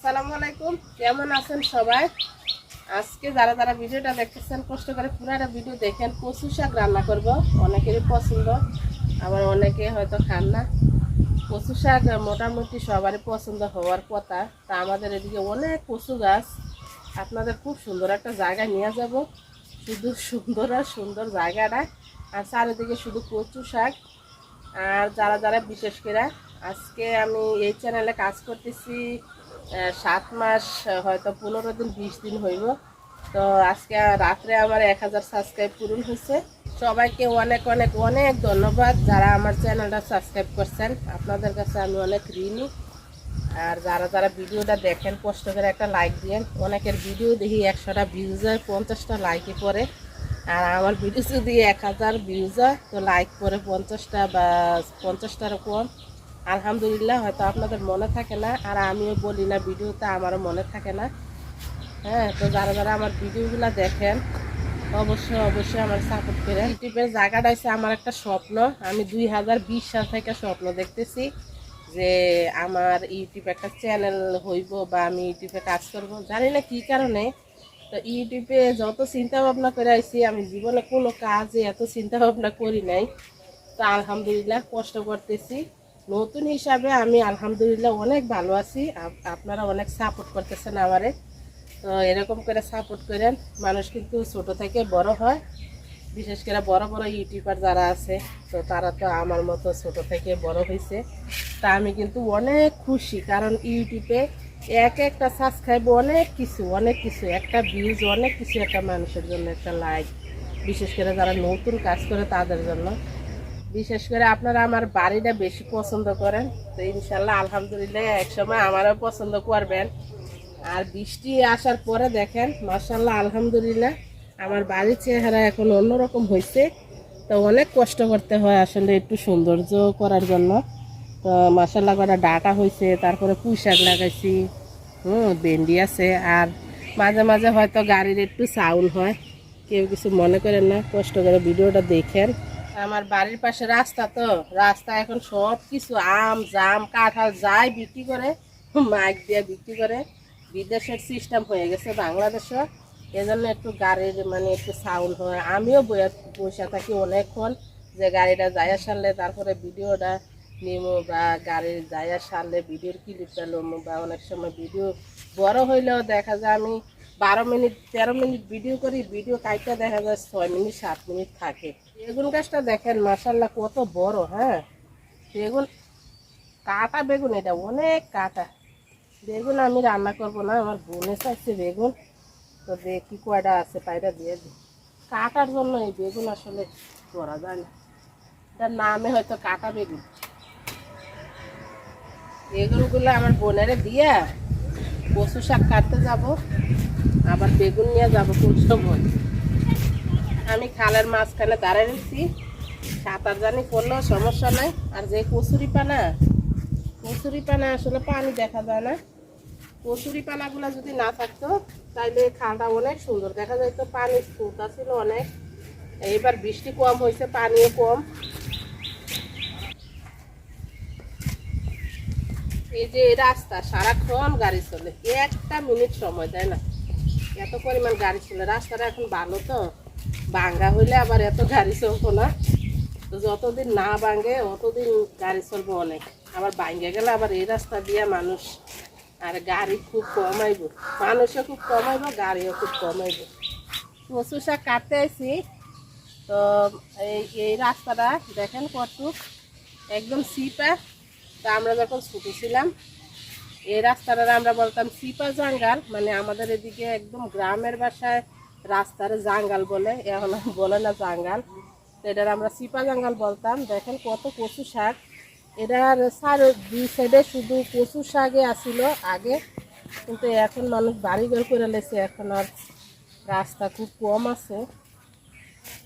আসসালামু আলাইকুম। কেমন আছেন সবাই? আজকে যারা যারা ভিডিওটা দেখতেছেন, কষ্ট করে পুরাটা ভিডিও দেখেন, কচু শাক রান্না করব। অনেকেরই পছন্দ, আবার অনেকে হয়তো খান না। কচু শাক মোটামুটি সবারই পছন্দ হওয়ার কথা। তা আমাদের এদিকে অনেক কচু গাছ। আপনাদের খুব সুন্দর একটা জায়গা নিয়ে যাব। শুধু সুন্দর আর সুন্দর জায়গাটা আর চারিদিকে শুধু কচু শাক। আর যারা যারা বিশেষ করে, আজকে আমি এই চ্যানেলে কাজ করতেছি সাত মাস হয়তো পনেরো দিন, বিশ দিন হইব। তো আজকে রাত্রে আমার এক হাজার সাবস্ক্রাইব পূরণ হয়েছে। সবাইকে অনেক অনেক অনেক ধন্যবাদ যারা আমার চ্যানেলটা সাবস্ক্রাইব করছেন। আপনাদের কাছে আমি অনেক ঋণী। আর যারা যারা ভিডিওটা দেখেন, কষ্ট করে একটা লাইক দিয়েন। অনেকের ভিডিও দেখি একশোটা ভিউজ হয় পঞ্চাশটা লাইকে পড়ে। আর আমার ভিডিও যদি এক হাজার ভিউজ হয় তো লাইক করে পঞ্চাশটা বা পঞ্চাশটার কম। আলহামদুলিল্লাহ, হয়তো আপনাদের মনে থাকে না, আর আমিও বলি না, ভিডিওতে আমারও মনে থাকে না। হ্যাঁ তো যারা যারা আমার ভিডিওগুলো দেখেন, অবশ্যই অবশ্যই আমার সাপোর্ট করেন। ইউটিউবের জায়গাটা হচ্ছে আমার একটা স্বপ্ন। আমি দুই হাজার বিশ সাল থেকে স্বপ্ন দেখতেছি যে আমার ইউটিউব একটা চ্যানেল হইব বা আমি ইউটিউবে কাজ করব। জানি না কী কারণে। তো ইউটিউবে যত চিন্তা ভাবনা করে আইছি, আমি জীবনে কোনো কাজে এত চিন্তা ভাবনা করি নাই। তো আলহামদুলিল্লাহ কষ্ট করতেছি। নতুন হিসাবে আমি আলহামদুলিল্লাহ অনেক ভালো আছি। আপ- আপনারা অনেক সাপোর্ট করতেছেন আমারে। তো এরকম করে সাপোর্ট করেন, মানুষ কিন্তু ছোট থেকে বড় হয়। বিশেষ করে বড় বড় ইউটিউবার যারা আছে, তো তারা তো আমার মতো ছোট থেকে বড় হয়েছে তা আমি কিন্তু অনেক খুশি, কারণ ইউটিউবে এক একটা সাবস্ক্রাইব অনেক কিছু অনেক কিছু। একটা ভিউজ অনেক কিছু একটা মানুষের জন্য একটা লাইক বিশেষ করে যারা নতুন কাজ করে তাদের জন্য। বিশেষ করে আপনারা আমার বাড়িটা বেশি পছন্দ করেন, তো ইনশাল্লাহ আলহামদুলিল্লাহ একসময় আমারও পছন্দ করবেন। আর বৃষ্টি আসার পরে দেখেন মার্শাল্লাহ আলহামদুলিল্লাহ, আমার বাড়ির চেহারা এখন অন্যরকম হয়েছে তো অনেক কষ্ট করতে হয় আসলে একটু সৌন্দর্য করার জন্য। তো মার্শাল্লাহ করা ডাটা হয়েছে তারপরে পুঁই শাক লাগাইছি, হুম, ভেন্ডি আছে, আর মাঝে মাঝে হয়তো গাড়ির একটু সাউন্ড হয়। কেউ কিছু মনে করেন না, কষ্ট করে ভিডিওটা দেখেন। আমার বাড়ির পাশে রাস্তা তো, রাস্তা এখন সব কিছু আম, জাম, কাঁঠাল, যাই বিক্রি করে, মাইক দিয়ে বিক্রি করে, বিদেশের সিস্টেম হয়ে গেছে বাংলাদেশও। এজন্য একটু গাড়ির মানে একটু সাউন্ড হয়। আমিও বসে থাকি অনেকক্ষণ যে গাড়িটা যাইয়া সারলে তারপরে ভিডিওটা নিমো বা গাড়ির যাইয়া সারলে ভিডিওর ক্লিপটা লমো বা অনেক সময় ভিডিও বড় হইলেও দেখা যায় আমি বারো মিনিট, তেরো মিনিট ভিডিও করি ভিডিও কাইটা দেখা যায় ছয় মিনিট, সাত মিনিট থাকে। বেগুন গাছটা দেখেন মাসাল্লাহ কত বড় হ্যাঁ? বেগুন, কাটা বেগুন, এটা অনেক কাটা। বেগুন আমি রান্না করব না, আমার বোনে চাইছে বেগুন। তো দেখি কয়টা আছে পায়রা দিয়ে দিই। কাটার জন্য এই বেগুন আসলে করা যায় না। এটার নামে হয়তো কাটা বেগুন। বেগুনগুলো আমার বোনেরে দিয়ে কচু শাক কাটতে যাব। আবার বেগুন নিয়ে যাব কোন সময়? আমি খালের মাঝখানে দাঁড়ায় রয়েছি। সাঁতার জানি করলেও সমস্যা নাই। আর যে কচুরি পানা কচুরি পানা আসলে পানি দেখা যায় না। কচুরি পানাগুলো যদি না থাকতো, তাইলে খালটা অনেক সুন্দর। দেখা যাইতো পানি ফুটা ছিল অনেক। এইবার বৃষ্টি কম হয়েছে পানিও কম। এই যে রাস্তা, সারাক্ষণ গাড়ি চলে। একটা মিনিট সময় দেয় না? এত পরিমাণ গাড়ি চলে রাস্তাটা এখন ভালো তো। ভাঙ্গা হইলে আবার এত গাড়ি চলতো না। তো যতদিন না ভাঙে অতদিন গাড়ি চলবো অনেক। আবার ভাঙ্গে গেলে আবার এই রাস্তা দিয়ে মানুষ, আর গাড়ি খুব কমাইব মানুষও খুব কমাইব গাড়িও খুব কমাইব কচু শাক কাটতে আইছি। তো এই এই রাস্তাটা দেখেন কটুক একদম সিপা তা আমরা যখন ছুটি ছিলাম এই রাস্তাটা আমরা বলতাম সিপা জাঙ্গাল মানে আমাদের এদিকে একদম গ্রামের বাসায় রাস্তার জাঙ্গাল বলে এখন বলে না জাঙ্গাল। এটার আমরা সিপা জাঙ্গাল বলতাম। দেখেন কত কচু শাক। এটার সার দুই সাইডে শুধু কচু শাকে আসিল আগে, কিন্তু এখন মানুষ বাড়িঘর করে লেছে। এখন আর রাস্তা খুব কম আছে।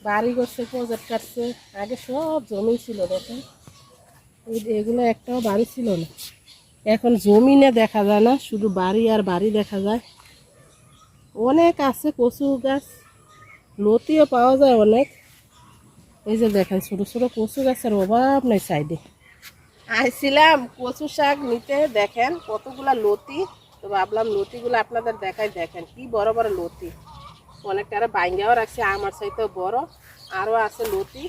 বাড়ি করছে প্রজেক্ট কাটছে। আগে সব জমি ছিল, দেখেন। এগুলো একটাও বাড়ি ছিল না। এখন জমিনে দেখা যায় না, শুধু বাড়ি আর বাড়ি দেখা যায়। অনেক আছে, কচু গাছ, লতিও পাওয়া যায় অনেক। এই যে দেখেন, ছোটো ছোটো কচু গাছের অভাব নেই সাইডে। আইছিলাম কচু শাক নিতে, দেখেন কতগুলা লতি। তো ভাবলাম লতিগুলো আপনাদের দেখাই, দেখেন কি বড় বড় লতি। অনেকটা বাইঙ্গাও রাখছে, আমার সাইতেও বড়। আরও আছে লতি।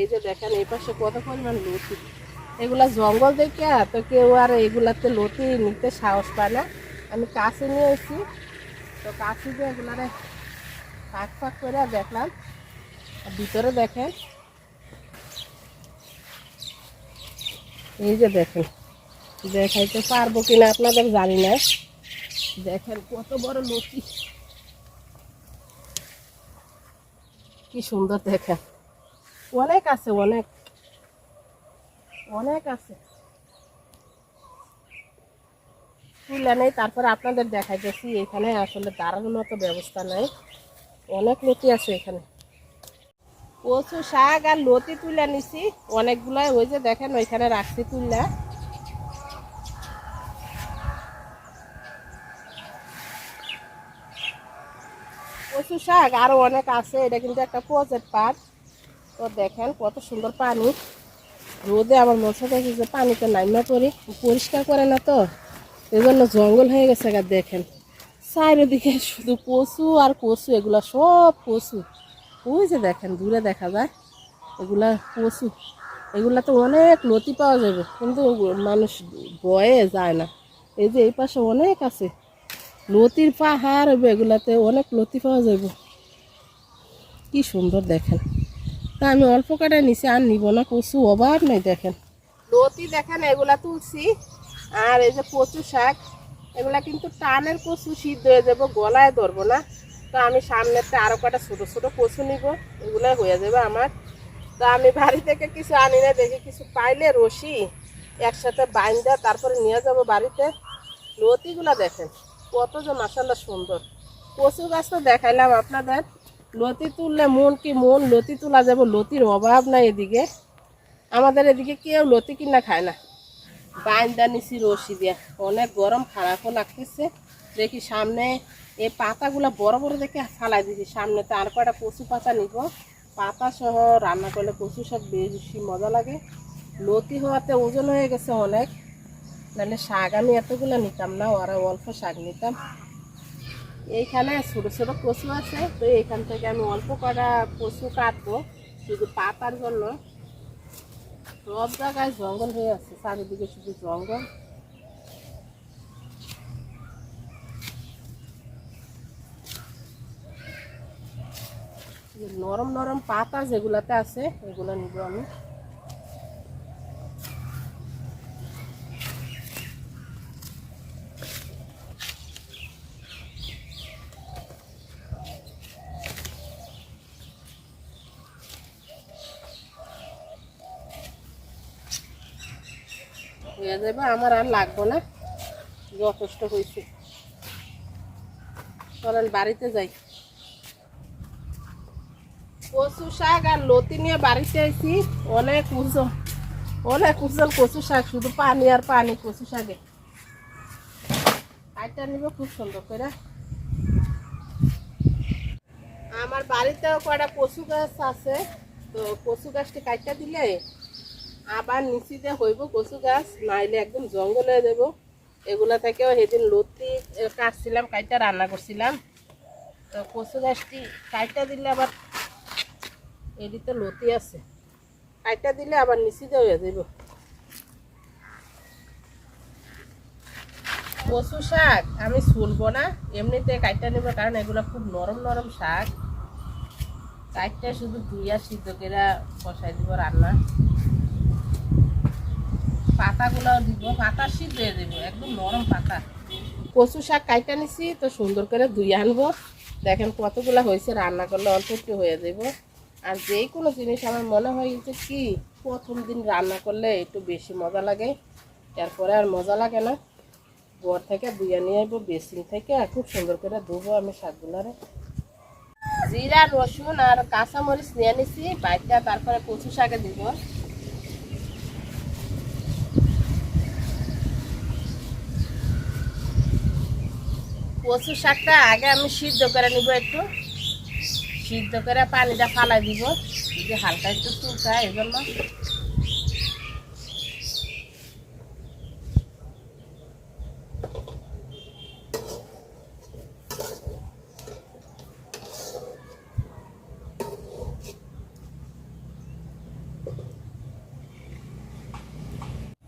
এই যে দেখেন, এই পাশে কত পরিমাণ লতি। এগুলা জঙ্গল দেখে তো কেউ আর এগুলাতে লতি নিতে সাহস পায় না। আমি কাছে নিয়ে এসেছি। তো কাছে যে এগুলারে ফাঁক ফাঁক করে দেখলাম। আর ভিতরে দেখেন। এই যে দেখেন। দেখাইতে পারব কিনা আপনাদের জানি না। দেখেন কত বড় লতি। কি সুন্দর দেখেন। অনেক আছে, অনেক। অনেক আছে। তুলে নেই, তারপরে আপনাদের দেখাইতেছি এখানে আসলে দাঁড়ানোর মতো ব্যবস্থা নাই। অনেক লতি আছে এখানে। কচু শাক আর লতি তুলে নিছি, অনেকগুলাই ওই যে দেখেন, ওইখানে রাখছি তুললা কচু শাক, আরও অনেক আছে, এটা কিন্তু একটা প্রজেক্ট পাট তো দেখেন কত সুন্দর পানি। রোদে আমার মশা দেখি যে পানিতে নাইমা পড়ি, পরিষ্কার করে না তো। এই জন্য জঙ্গল হয়ে গেছে গা, দেখেন। চারিদিকে শুধু কচু আর কচু, এগুলা সব কচু। ওই যে দেখেন, দূরে দেখা যায়, এগুলা কচু। এগুলা তো অনেক লতি পাওয়া যাবে, কিন্তু মানুষ বয়ে যায় না। এই যে এই পাশে অনেক আছে। লতির পাহাড় হবে, এগুলাতে অনেক লতি পাওয়া যাবে। কি সুন্দর দেখেন। তা আমি অল্প কাটায় নিচে আর নিব না, কচু অভাব নেই, দেখেন। লতি দেখেন, এগুলা তুলছি। আর এই যে কচু শাক, এগুলা কিন্তু টানের কচু সিদ্ধ হয়ে যাব, গলায় ধরবো না। তো আমি সামনেতে আরও কটা ছোটো ছোটো কচু নিব, এগুলাই হয়ে যাবে আমার। তো আমি বাড়ি থেকে কিছু আনি না দেখি কিছু পাইলে রশি একসাথে বাইন্দা, তারপরে নিয়ে যাব বাড়িতে। লতিগুলা দেখেন, কত যে মাসাল্লা সুন্দর। কচু গাছ তো দেখাইলাম আপনাদের। লতি তুললে মন কি মন, লতি তোলা যাব, লতির অভাব নাই এদিকে। আমাদের এদিকে কেউ লতি কিনা খায় না। বাইন্দা নিছি রশি দিয়া। অনেক গরম, খারাপও লাগতেছে। দেখি সামনে এই পাতাগুলা বড় বড় দেখে ফালাই দিছি। সামনে তো আর কয়টা কচু পাতা নিব। পাতা সহ রান্না করলে কচু শাক বেশি মজা লাগে। লতি হওয়াতে ওজন হয়ে গেছে অনেক। নাহলে শাক আমি এতগুলো নিতাম না, ওরা অল্প শাক নিতাম। এইখানে ছোট ছোট কচু আছে, তো এইখান থেকে আমি অল্প কটা কচু কাটবো, শুধু পাতার জন্য। সব জায়গায় জঙ্গল হয়ে আছে, চারিদিকে শুধু জঙ্গল। নরম নরম পাতা যেগুলাতে আছে, এগুলো নিব আমি। হয়ে যাবে, আমার আর লাগবো না। যথেষ্ট হয়েছে। চলেন বাড়িতে যাই। কচু শাক আর লতি নিয়ে বাড়িতে আইছি। অনেক উজ্জ্বল অনেক উজ্জ্বল কচু শাক, শুধু পানি আর পানি কচু শাকে। কাইটা নিব খুব সুন্দর করে। আমার বাড়িতেও কয়টা কচু গাছ আছে, তো কচু গাছটি কাইটা দিলে আবার নিচিতে হইব কচু গাছ, নাইলে একদম জঙ্গল হয়ে যাব এগুলা থেকেও সেদিন লতি কাটছিলাম, কাইটা রান্না করছিলাম। তো কচু গাছটি কাইটা দিলে আবার এদিকে লতি আছে। কাইটা দিলে আবার নিচিতে হয়ে যাব কচু শাক আমি শুনব না, এমনিতে কাইটা নেব কারণ এগুলো খুব নরম নরম শাক। কাইটা শুধু ধুইয়া সিদ্ধ করে বসাই দিব রান্না। পাতাগুলো দিব, পাতা সিদ্ধ হয়ে দেবো, একদম নরম পাতা। কচু শাক কাইটা নিছি, তো সুন্দর করে ধুয়ে আনব। দেখেন কতগুলো হয়েছে, রান্না করলে অল্প হয়ে যাব। আর যেই কোনো জিনিস আমার মনে হয় যে কি, প্রথম দিন রান্না করলে একটু বেশি মজা লাগে। এরপরে আর মজা লাগে না। ঘর থেকে ধুয়ে নিয়ে আসব বেসিন থেকে, আর খুব সুন্দর করে ধুবো আমি শাকগুলারে। জিরা, রসুন আর কাঁচামরিচ নিয়ে নিছি বাইকটা তারপরে কচু শাকে দিব। কচু শাকটা আগে আমি সিদ্ধ করে নিব একটু। সিদ্ধ করে পানিটা ফালাই দিব। যে হালকা একটু চুলকায় এই জন্য।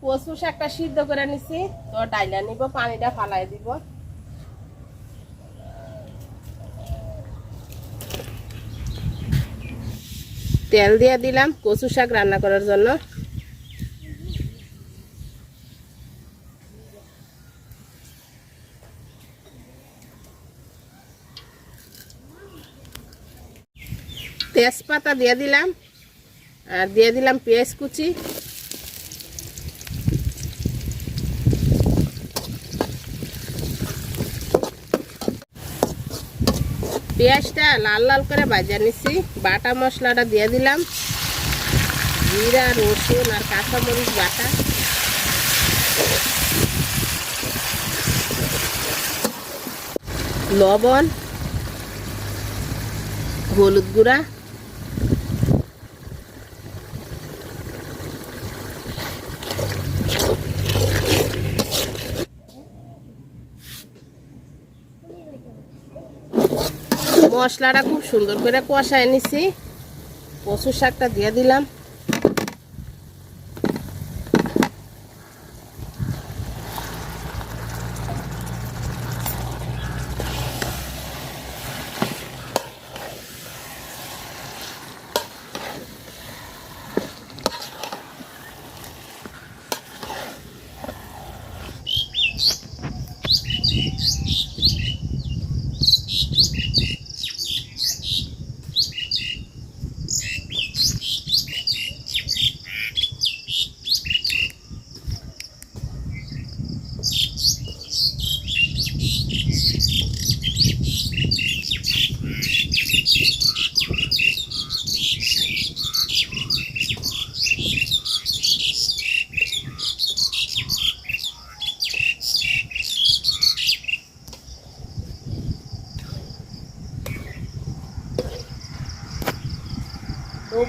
কচু শাকটা সিদ্ধ করে নিছি। তো ডাইলা নিব, পানিটা ফালাই দিব। তেল দিয়ে দিলাম, কচু শাক রান্না করার জন্য। তেজপাতা দিয়ে দিলাম, আর দিয়ে দিলাম পেঁয়াজ কুচি। পেঁয়াজটা লাল লাল করে ভাজা নিছি। বাটা মশলাটা দিয়ে দিলাম। জিরা, রসুন আর কাঁচামরিচ বাটা। লবণ, হলুদ গুঁড়া। মশলাটা খুব সুন্দর করে কষায় নিছি। কচুর শাকটা দিয়ে দিলাম।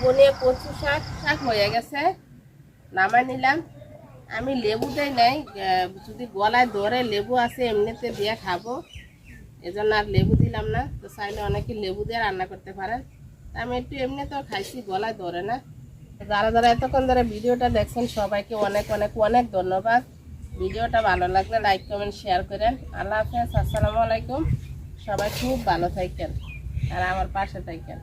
বনিয়ে কচু শাক শাক হয়ে গেছে। নামাই নিলাম। আমি লেবু দেই নাই যদি গলায় ধরে লেবু আছে, এমনিতে দিয়ে খাব। এজন্য আর লেবু দিলাম না, তো চাইলে অনেকে লেবু দিয়ে রান্না করতে পারেন আমি একটু এমনি তো খাইছি, গলায় ধরে না। যারা যারা এতক্ষণ ধরে ভিডিওটা দেখছেন, সবাইকে অনেক অনেক অনেক ধন্যবাদ। ভিডিওটা ভালো লাগলে লাইক, কমেন্ট, শেয়ার করেন। আল্লাহ হাফেজ, আসসালামু আলাইকুম। সবাই খুব ভালো থাকেন। আর আমার পাশে থাকেন।